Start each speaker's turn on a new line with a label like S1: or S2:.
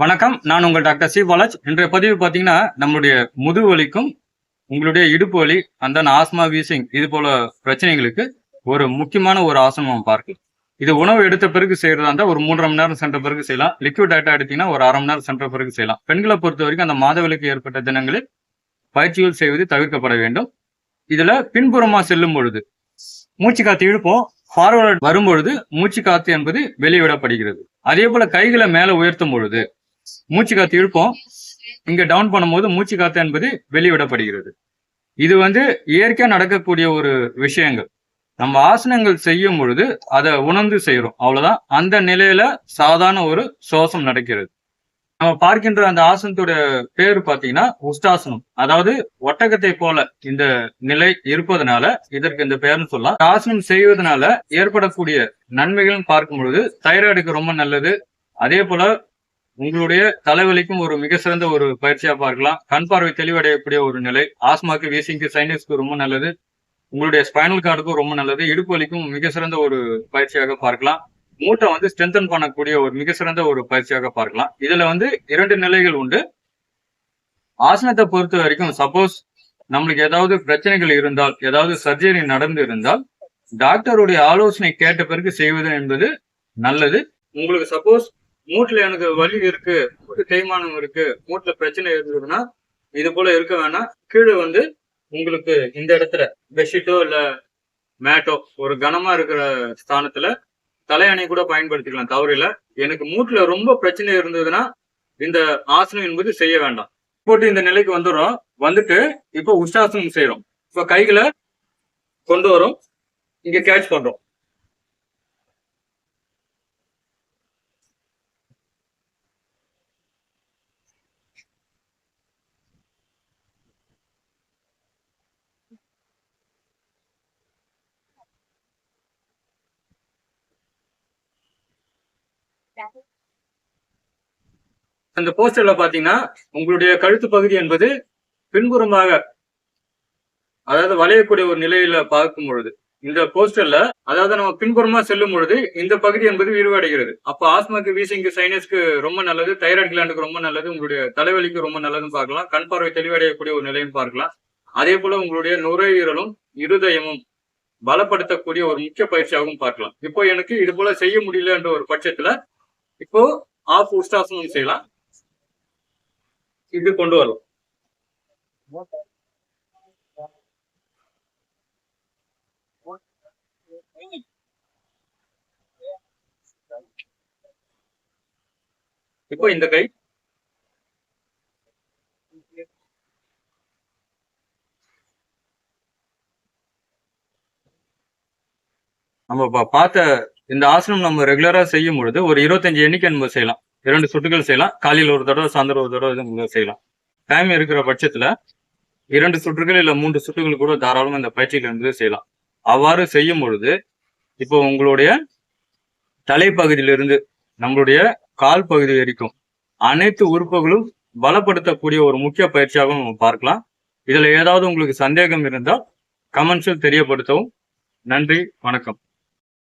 S1: வணக்கம். நான் உங்கள் டாக்டர் சி. பாலாஜ். இன்றைய பதிவு பார்த்தீங்கன்னா நம்மளுடைய முதுகு வலிக்கும் உங்களுடைய இடுப்பு வலி அந்த ஆஸ்மா வீசிங் இது போல பிரச்சனைகளுக்கு ஒரு முக்கியமான ஒரு ஆசனம் பார்க்கலாம். இது உணவு எடுத்த பிறகு செய்யறதா இருந்தால் ஒரு மூன்றரை மணி நேரம் சென்ற பிறகு செய்யலாம். லிக்விட் டேட்டா எடுத்தீங்கன்னா ஒரு அரை மணி நேரம் சென்ற பிறகு செய்யலாம். பெண்களை பொறுத்த வரைக்கும் அந்த மாதவிலக்கு ஏற்பட்ட தினங்களில் பயிற்சிகள் செய்வது தவிர்க்கப்பட வேண்டும். இதுல பின்புறமா செல்லும் பொழுது மூச்சு காத்து இழுப்போம். ஃபார்வர்ட் வரும்பொழுது மூச்சு காத்து என்பது வெளியிடப்படுகிறது அதே போல கைகளை மேல உயர்த்தும் பொழுது மூச்சு காத்து இழுப்போம். இங்க டவுன் பண்ணும்போது மூச்சு காத்து என்பது வெளிவிடப்படுகிறது. இது வந்து இயற்கையா நடக்கக்கூடிய ஒரு விஷயங்கள். நம்ம ஆசனங்கள் செய்யும் பொழுது அதை உணர்ந்து செய்யறோம் அவ்வளவுதான். அந்த நிலையில சாதாரண ஒரு சுவாசம் நடக்கிறது. நம்ம பார்க்கின்ற அந்த ஆசனத்தோட பேர் பாத்தீங்கன்னா உஷ்டாசனம். அதாவது ஒட்டகத்தை போல இந்த நிலை இருப்பதனால இதற்கு இந்த பெயர்னு சொல்லலாம். ஆசனம் செய்வதனால ஏற்படக்கூடிய நன்மைகள் பார்க்கும் பொழுது தைராய்டுக்கு ரொம்ப நல்லது. அதே போல உங்களுடைய தலைவலிக்கும் ஒரு மிக சிறந்த ஒரு பயிற்சியா பார்க்கலாம். கண் பார்வை தெளிவடையக்கூடிய ஒரு நிலை. ஆஸ்மாக்கு வீசிங்க்கு சைனஸ்க்கு ரொம்ப நல்லது. உங்களுடைய ஸ்பைனல் கார்டுக்கும் ரொம்ப நல்லது. இடுப்பு வலிக்கும் மிக சிறந்த ஒரு பயிற்சியாக பார்க்கலாம். மூட்டை வந்து ஸ்ட்ரென்தன் பண்ணக்கூடிய ஒரு மிக சிறந்த ஒரு பயிற்சியாக பார்க்கலாம். இதுல வந்து இரண்டு நிலைகள் உண்டு. ஆசனத்தை பொறுத்த வரைக்கும் சப்போஸ் நம்மளுக்கு ஏதாவது பிரச்சனைகள் இருந்தால் ஏதாவது சர்ஜரி நடந்து இருந்தால் டாக்டருடைய ஆலோசனை கேட்ட பிறகு செய்வது என்பது நல்லது. உங்களுக்கு சப்போஸ் மூட்டுல எனக்கு வலி இருக்கு மூட்டு தேய்மானம் இருக்கு மூட்டுல பிரச்சனை இருந்ததுன்னா இது போல இருக்க வேணாம். கீழே வந்து உங்களுக்கு இந்த இடத்துல பெட்ஷீட்டோ இல்ல மேட்டோ ஒரு கனமா இருக்கிற ஸ்தானத்துல தலையணை கூட பயன்படுத்திக்கலாம் தவறில்ல. எனக்கு மூட்டுல ரொம்ப பிரச்சனை இருந்ததுன்னா இந்த ஆசனம் என்பது செய்ய வேண்டாம். போட்டு இந்த நிலைக்கு வந்துடும் வந்துட்டு இப்போ உஷாசனம் செய்யறோம் இப்ப கைகளை கொண்டு வரும். இங்க கேட்ச் பண்றோம். அந்த போஸ்டர்ல பாத்தீங்கன்னா உங்களுடைய கழுத்து பகுதி என்பது பின்புறமாக அதாவது வளையக்கூடிய ஒரு நிலையில பார்க்கும் பொழுது இந்த போஸ்டர்ல அதாவது நம்ம பின்புறமா செல்லும் பொழுது இந்த பகுதி என்பது விரிவடைகிறது. அப்ப ஆஸ்மாக்கு வீசிங்கு சைனஸ்க்கு ரொம்ப நல்லது தைராய்டு கிளாண்டுக்கு ரொம்ப நல்லது உங்களுடைய தலைவலிக்கு ரொம்ப நல்லதுன்னு பார்க்கலாம் கண் பார்வை தெளிவடையக்கூடிய ஒரு நிலையும் பார்க்கலாம். அதே போல உங்களுடைய நுரையீரலும் இருதயமும் பலப்படுத்தக்கூடிய ஒரு முக்கிய பயிற்சியாகவும் பார்க்கலாம். இப்போ எனக்கு இது போல செய்ய முடியல என்ற ஒரு பட்சத்துல இப்போ ஆஃப் உஷ்டாசனம் செய்யலாம். இது கொண்டு வரலாம். இப்போ இந்த கை. நம்ம பார்த்த இந்த ஆசனம் நம்ம ரெகுலரா செய்யும் பொழுது ஒரு இருபத்தஞ்சு எண்ணிக்கை நம்ம செய்யலாம். இரண்டு சுட்டுகள் செய்யலாம். காலையில் ஒரு தடவை சாயந்தரம் ஒரு தடவை நம்ம செய்யலாம். டைம் இருக்கிற பட்சத்துல இரண்டு சுற்றுகள் இல்ல மூன்று சுற்றுகள் கூட தாராளமாக இந்த பயிற்சிகள் இருந்து செய்யலாம். அவ்வாறு செய்யும் பொழுது இப்போ உங்களுடைய தலைப்பகுதியிலிருந்து நம்மளுடைய கால் பகுதி வரைக்கும் அனைத்து உறுப்புகளும் பலப்படுத்தக்கூடிய ஒரு முக்கிய பயிற்சியாகவும் நம்ம பார்க்கலாம். இதுல ஏதாவது உங்களுக்கு சந்தேகம் இருந்தால் கமெண்ட்ஸில் தெரியப்படுத்தவும். நன்றி வணக்கம்.